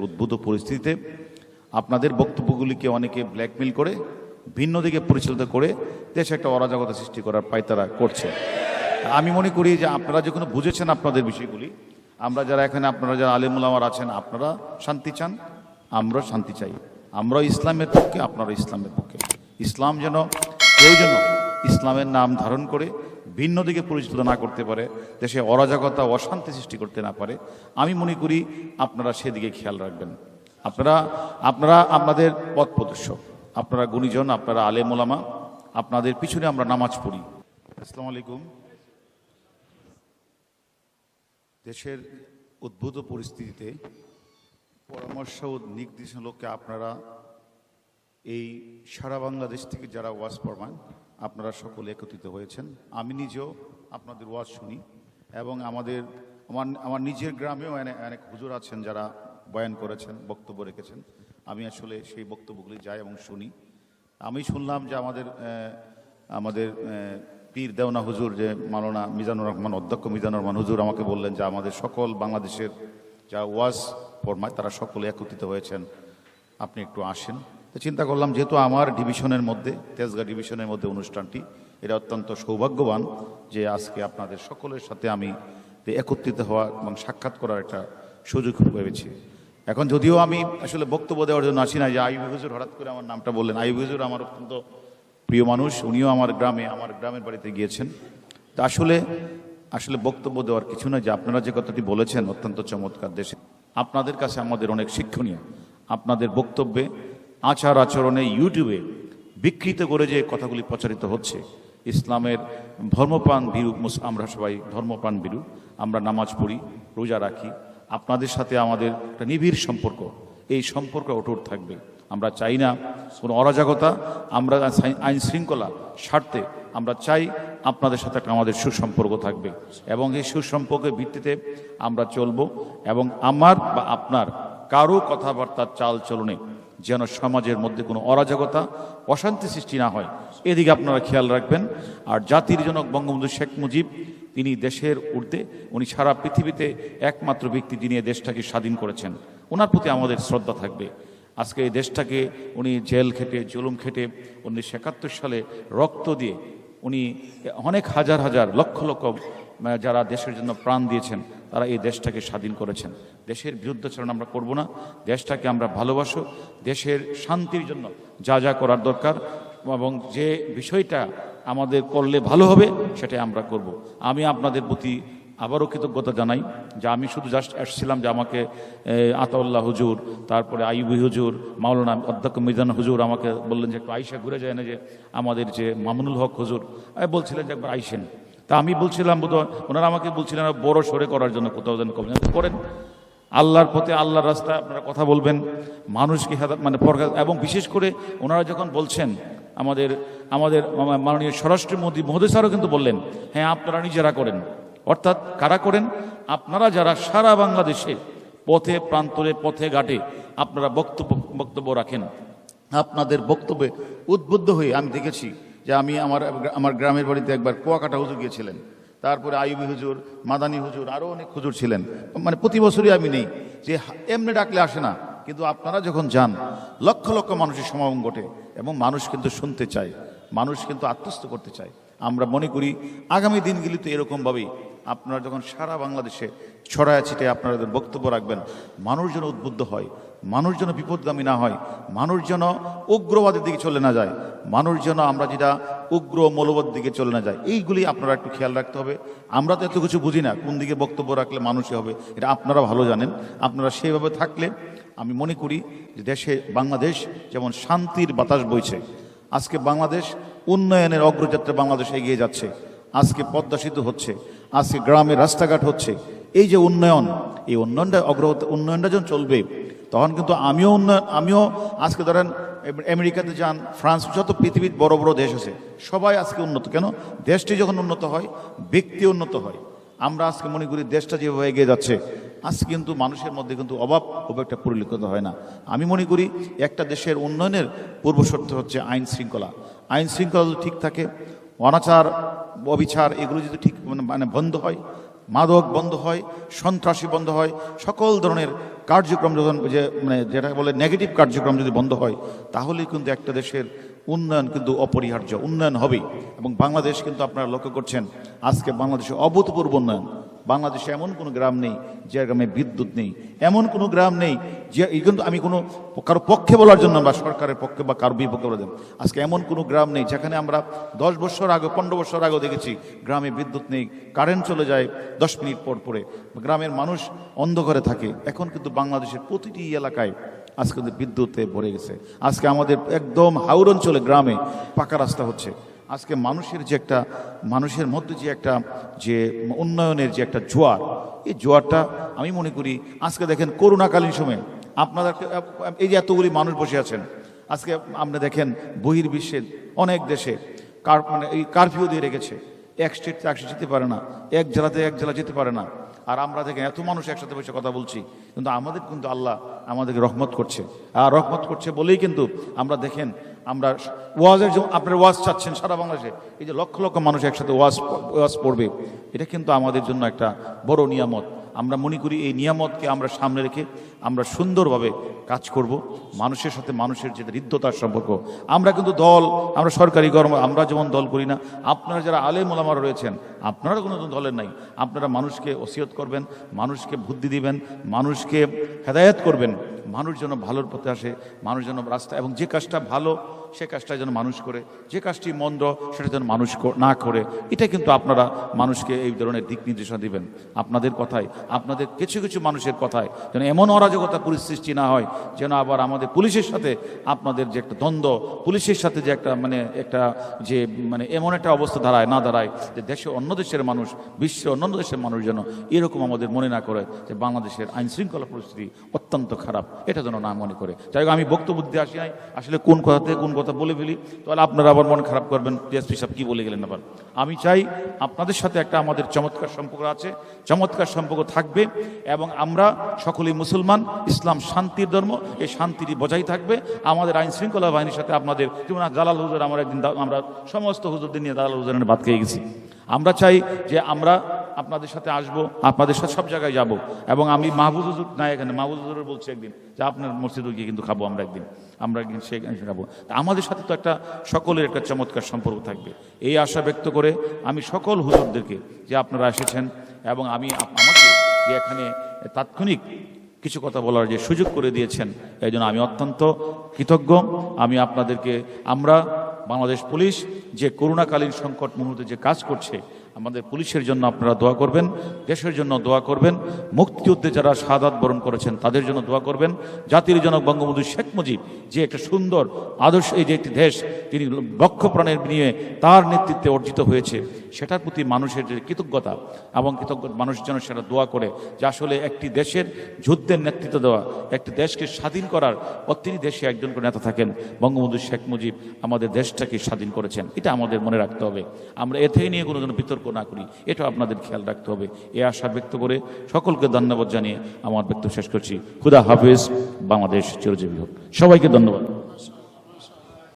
দেশের উদ্ভূত পরিস্থিতিতে আপনাদের বক্তব্যগুলিকে অনেকে ব্ল্যাকমেল করে, ভিন্ন দিকে পরিচালিত করে দেশে একটা অরাজকতা সৃষ্টি করার পায়তারা করছে। আমি মনে করি যে আপনারা যখন বুঝেছেন আপনাদের বিষয়গুলি, আমরা যারা এখানে, আপনারা যারা আলিমুলামার আছেন, আপনারা শান্তি চান আমরা শান্তি চাই। আমরা ইসলামের পক্ষে আপনারা ইসলামের পক্ষে। ইসলাম যেন, কেউ যেন ইসলামের নাম ধারণ করে ভিন্ন দিকে পরিচালিত না করতে পারে, দেশে অরাজকতা, অশান্তি সৃষ্টি করতে না পারে। আমি মনে করি আপনারা সেদিকে খেয়াল রাখবেন। আপনারা আপনারা আপনাদের পথ প্রদর্শক। আপনারা গুণীজন, আপনারা আলেম ওলামা। আপনাদের পিছনে আমরা নামাজ পড়ি। আসসালামু আলাইকুম। দেশের উদ্ভূত পরিস্থিতিতে পরামর্শ ও নির্দেশনালোককে আপনারা এই সারা বাংলাদেশ থেকে যারা ওয়াজ পড়ান আপনারা সকলে একত্রিত হয়েছেন। আমি নিজেও আপনাদের ওয়াজ শুনি এবং আমাদের, আমার আমার নিজের গ্রামেও অনেক হুজুর আছেন যারা বয়ান করেছেন, বক্তব্য রেখেছেন। আমি আসলে সেই বক্তব্যগুলি যাই এবং শুনি। আমি শুনলাম যে আমাদের আমাদের পীর দেওনা হুজুর যে মাওলানা মিজানুর রহমান, অধ্যক্ষ মিজানুর রহমান হুজুর আমাকে বললেন যে আমাদের সকল বাংলাদেশের যা ওয়াজ ফরমায় তারা সকলে একত্রিত হয়েছেন। আপনি একটু আসেন। তো চিন্তা করলাম, যেহেতু আমার ডিভিশনের মধ্যে, তেজগাঁ ডিভিশনের মধ্যে অনুষ্ঠানটি এটা অত্যন্ত সৌভাগ্যবান যে আজকে আপনাদের সকলের সাথে আমি একত্রিত হওয়া এবং সাক্ষাৎ করার একটা সুযোগ পেয়েছি। এখন যদিও আমি আসলে বক্তব্য দেওয়ার জন্য আসি না যে আইবি হুজুর হঠাৎ করে আমার নামটা বললেন। আইবি হুজুর আমার অত্যন্ত প্রিয় মানুষ, উনিও আমার গ্রামে, আমার গ্রামের বাড়িতে গিয়েছেন। তা আসলে আসলে বক্তব্য দেওয়ার কিছু না যে আপনারা যে কথাটি বলেছেন, অত্যন্ত চমৎকার দেশে। আপনাদের কাছে আমাদের অনেক শিক্ষণীয়। আপনাদের বক্তব্যে আচার আচরণে ইউটিউবে বিকৃত করে যে কথাগুলি প্রচারিত হচ্ছে, ইসলামের ধর্মপ্রাণ বিরূপ আমরা সবাই ধর্মপ্রাণ বিরূপ, আমরা নামাজ পড়ি, রোজা রাখি, আপনাদের সাথে আমাদের একটা নিবিড় সম্পর্ক, এই সম্পর্ক অটুট থাকবে। আমরা চাই না কোনো অরাজকতা, আমরা আইন শৃঙ্খলা স্বার্থে আমরা চাই আপনাদের সাথে আমাদের সুসম্পর্ক থাকবে এবং এই সুসম্পর্কের ভিত্তিতে আমরা চলব এবং আমার বা আপনার কারও কথাবার্তার চাল চলনে যেন সমাজের মধ্যে কোনো অরাজকতা, অশান্তি সৃষ্টি না হয়। এদিকে আপনারা খেয়াল রাখবেন, আর জাতির জনক বঙ্গবন্ধু শেখ মুজিব, তিনি দেশের ঊর্ধ্বে, উনি সারা পৃথিবীতে একমাত্র ব্যক্তি যিনি দেশটাকে স্বাধীন করেছেন। ওনার প্রতি আমাদের শ্রদ্ধা থাকবে। আজকে এই দেশটাকে উনি জেল খেটে, জুলুম খেটে, উনিশশো একাত্তর সালে রক্ত দিয়ে উনি অনেক হাজার হাজার লক্ষ লক্ষ যারা দেশের জন্য প্রাণ দিয়েছেন, তারা এই দেশটাকে স্বাধীন করেছেন। দেশের বিরুদ্ধাচরণ আমরা করব না। দেশটাকে আমরা ভালোবাসো। দেশের শান্তির জন্য যা যা করার দরকার এবং যে বিষয়টা আমাদের করলে ভালো হবে, সেটাই আমরা করব। আমি আপনাদের প্রতি আবারও কৃতজ্ঞতা জানাই যে আমি শুধু জাস্ট আসছিলাম যে আমাকে আতাউল্লাহ হুজুর, তারপরে আইবি হুজুর, মাওলানা অধ্যক্ষ মিজান হুজুর আমাকে বললেন যে একটু আইসা ঘুরে যায় না যে আমাদের যে মামুনুল হক হুজুর। বলছিলেন যে একবার আইসেন তা আমি বলছিলাম ওনারা আমাকে বলছিলেন, বড় সরে করার জন্য কোথাও যেন করেন করেন। আল্লাহর পথে আল্লাহর রাস্তায় আপনারা কথা বলবেন। মানুষকে মানে এবং বিশেষ করে ওনারা যখন বলছেন, আমাদের আমাদের মাননীয় স্বরাষ্ট্রমন্ত্রী মহোদয় স্যারও কিন্তু বললেন হ্যাঁ আপনারা নিজেরা করেন। অর্থাৎ কারা করেন? আপনারা যারা সারা বাংলাদেশে পথে, প্রান্তরে, পথে ঘাটে আপনারা বক্তব্য বক্তব্য রাখেন। আপনাদের বক্তব্যে উদ্বুদ্ধ হয়ে আমি দেখেছি যে আমি আমার আমার গ্রামের বাড়িতে একবার কুয়াকাটা হুজুর গিয়েছিলেন। তারপরে আইবি হুজুর, মাদানী হুজুর আরও অনেক হুজুর ছিলেন। মানে প্রতি বছরই আমি নেই। যে এমনি ডাকলে আসে না, কিন্তু আপনারা যখন যান, লক্ষ লক্ষ মানুষের সমাগম ঘটে এবং মানুষ কিন্তু শুনতে চায়। মানুষ কিন্তু আত্মস্থ করতে চায়। আমরা মনে করি, আগামী দিনগুলিতে এরকমভাবেই আপনারা যখন সারা বাংলাদেশে ছড়ায় ছিটে আপনাদের বক্তব্য রাখবেন, মানুষ যেন উদ্বুদ্ধ হয়, মানুষ যেন বিপদগামী না হয়, মানুষ যেন উগ্রবাদের দিকে চলে না যায়, মানুষ যেন আমরা যেটা উগ্র মৌলবাদ দিকে চলে না যায়, এইগুলি আপনারা একটু খেয়াল রাখতে হবে। আমরা তো এত কিছু বুঝি না, কোন দিকে বক্তব্য রাখলে মানুষই হবে, এটা আপনারা ভালো জানেন। আপনারা সেইভাবে থাকলে আমি মনে করি যে দেশে, বাংলাদেশ যেমন শান্তির বাতাস বইছে, আজকে বাংলাদেশ উন্নয়নের অগ্রযাত্রা বাংলাদেশ এগিয়ে যাচ্ছে, আজকে পদ্মা সেতু হচ্ছে আজকে গ্রামে রাস্তাঘাট হচ্ছে। এই যে উন্নয়ন, এই উন্নয়নটা অগ্রগতি উন্নয়নটা যখন চলবে, তখন কিন্তু আমিও উন্নয়ন, আমিও আজকে ধরেন, আমেরিকাতে যান, ফ্রান্স, যত পৃথিবীর বড় বড় দেশ আছে, সবাই আজকে উন্নত। কেন? দেশটি যখন উন্নত হয়, ব্যক্তি উন্নত হয়। আমরা আজকে মনে করি দেশটা যেভাবে এগিয়ে যাচ্ছে, আজকে কিন্তু মানুষের মধ্যে কিন্তু অভাব খুব একটা পরিলক্ষিত হয় না। আমি মনে করি একটা দেশের উন্নয়নের পূর্বশর্ত হচ্ছে আইন শৃঙ্খলা। আইন শৃঙ্খলা যদি ঠিক থাকে অনাচার, অবিচার, এগুলো যদি ঠিক মানে- মানে বন্ধ হয়, মাদক বন্ধ হয়, সন্ত্রাসী বন্ধ হয়, সকল ধরনের কার্যক্রম যখন যে মানে যেটা বলে নেগেটিভ কার্যক্রম যদি বন্ধ হয়, তাহলেই কিন্তু একটা দেশের উন্নয়ন কিন্তু অপরিহার্য, উন্নয়ন হবে এবং বাংলাদেশ কিন্তু আপনারা লক্ষ্য করছেন, আজকে বাংলাদেশে অভূতপূর্ব উন্নয়ন। বাংলাদেশে এমন কোনো গ্রাম নেই যে গ্রামে বিদ্যুৎ নেই। এমন কোনো গ্রাম নেই যে কিন্তু আমি কোনো কারও পক্ষে বলার জন্য বা সরকারের পক্ষে বা কারও বিপক্ষে বলে দেন আজকে এমন কোনো গ্রাম নেই যেখানে আমরা দশ বছর আগে, পনেরো বছর আগেও দেখেছি গ্রামে বিদ্যুৎ নেই, কারেন্ট চলে যায় দশ মিনিট পর পরে। গ্রামের মানুষ অন্ধকারে থাকে। এখন কিন্তু বাংলাদেশের প্রতিটি এলাকায় আজকে কিন্তু বিদ্যুতে ভরে গেছে। আজকে আমাদের একদম হাওর অঞ্চলে গ্রামে পাকা রাস্তা হচ্ছে। আজকে মানুষের যে একটা, মানুষের মধ্যে যে একটা, যে উন্নয়নের যে একটা জোয়ার, এই জোয়ারটা আমি মনে করি আজকে দেখেন করোনাকালীন সময়ে আপনাদের এই যে এতগুলি মানুষ বসে আছেন, আজকে আপনি দেখেন বহির্বিশ্বের অনেক দেশে কার মানে এই কারফিউ দিয়ে রেখেছে। এক স্টেট এক যেতে পারে না, এক জেলাতে এক জেলা যেতে পারে না। আর আমরা দেখেন এত মানুষ একসাথে বসে কথা বলছি, কিন্তু আমাদের কিন্তু আল্লাহ আমাদেরকে রহমত করছে। আর রহমত করছে বলেই কিন্তু আমরা দেখেন আমরা ওয়াজের আপনার ওয়াজ চাচ্ছেন সারা বাংলাদেশে। এই যে লক্ষ লক্ষ মানুষ একসাথে ওয়াজ ওয়াজ পড়বে, এটা কিন্তু আমাদের জন্য একটা বড় নিয়ামত। আমরা মনে করি এই নিয়ামতকে আমরা সামনে রেখে আমরা সুন্দরভাবে কাজ করব। মানুষের সাথে মানুষের যে হৃদ্যতার সম্পর্ক। আমরা কিন্তু দল, আমরা সরকারি কর্ম, আমরা যেমন দল করি না, আপনারা যারা আলে মোলামার রয়েছেন, আপনারা কোনো দলের নাই। আপনারা মানুষকে ওসিয়ত করবেন, মানুষকে বুদ্ধি দিবেন, মানুষকে হেদায়ত করবেন। মানুষ যেন ভালোর পথে আসে, মানুষ যেন রাস্তা এবং যে কাজটা ভালো, সে কাজটা যেন মানুষ করে। যে কাজটি মন্দ, সেটা যেন মানুষ না করে। এটা কিন্তু আপনারা মানুষকে এই ধরনের দিক নির্দেশনা দিবেন। আপনাদের কথায়, আপনাদের কিছু কিছু মানুষের কথায়, যেন এমন অরাজকতা পরিসৃষ্টি না হয়, যেন আবার আমাদের পুলিশের সাথে আপনাদের যে একটা দ্বন্দ্ব, পুলিশের সাথে যে একটা মানে একটা যে মানে এমন একটা অবস্থা দাঁড়ায়, না দাঁড়ায়, যে দেশে অন্য দেশের মানুষ বিশ্বের অন্য দেশের মানুষ যেন এরকম আমাদের মনে না করে, যে বাংলাদেশের আইন শৃঙ্খলা পরিস্থিতি অত্যন্ত খারাপ, এটা যেন না মনে করে। যাই হোক, আমি বক্তব্য দিতে আসি নাই, আসলে কোন কথা থেকে কোন কথা বলে ফেলি, তাহলে আপনারা আবার মন খারাপ করবেন ডিএসপি সাহেব কি বলে গেলেন আবার। আমি চাই আপনাদের সাথে একটা আমাদের চমৎকার সম্পর্ক আছে, চমৎকার সম্পর্ক থাকবে, এবং আমরা সকলেই মুসলমান ইসলাম শান্তির ধর্ম, এই শান্তিটি বজায় থাকবে। আমাদের আইন শৃঙ্খলা বাহিনীর সাথে আপনাদের, যেমন জালাল হুজুর, আমার একদিন আমরা সমস্ত হুজুরদের নিয়ে দালাল হুজুরের বাদ খেয়ে গেছি। আমরা চাই যে আমরা আপনাদের সাথে আসব, আপনাদের সাথে সব জায়গায় যাব এবং আমি মাহবুজ হুজুর, না, এখানে মাহবুজ হুজুর বলছি একদিন যে আপনার মসজিদে গিয়ে কিন্তু খাব আমরা একদিন আমরা একদিন সেখানে খাব। তা আমাদের সাথে তো একটা সকলের একটা চমৎকার সম্পর্ক থাকবে। এই আশা ব্যক্ত করে আমি সকল হুজুরদেরকে যে আপনারা এসেছেন এবং আমি আমাকে যে এখানে তাৎক্ষণিক কিছু কথা বলার যে সুযোগ করে দিয়েছেন, এই জন্য আমি অত্যন্ত কৃতজ্ঞ। আমি আপনাদেরকে, আমরা বাংলাদেশ পুলিশ যে করোনাকালীন সংকট মুহূর্তে যে কাজ করছে আমাদের পুলিশের জন্য আপনারা দোয়া করবেন, দেশের জন্য দোয়া করবেন মুক্তিযুদ্ধে যারা সাদাত বরণ করেছেন তাদের জন্য দোয়া করবেন। জাতির জনক বঙ্গবন্ধু শেখ মুজিব, যে একটা সুন্দর, আদর্শ এই যে একটি দেশ, তিনি লক্ষ প্রাণের নিয়ে তার নেতৃত্বে অর্জিত হয়েছে, সেটার প্রতি মানুষের যে কৃতজ্ঞতা এবং কৃতজ্ঞ মানুষ যেন সেটা দোয়া করে যে আসলে একটি দেশের যুদ্ধের নেতৃত্ব দেওয়া, একটি দেশকে স্বাধীন করার প্রতিটি দেশে একজন করে নেতা থাকেন বঙ্গবন্ধু শেখ মুজিব, আমাদের দেশটাকে স্বাধীন করেছেন। এটা আমাদের মনে রাখতে হবে। আমরা এ থেকে নিয়ে কোনো যেন বিতর্ক না করি এটা আপনাদের খেয়াল রাখতে হবে। এ আশা ব্যক্ত করে সকলকে ধন্যবাদ জানিয়ে আমার ব্যক্ত শেষ করছি। খুদা হাফিজ, বাংলাদেশ চিরজীবী হোক। সবাইকে ধন্যবাদ।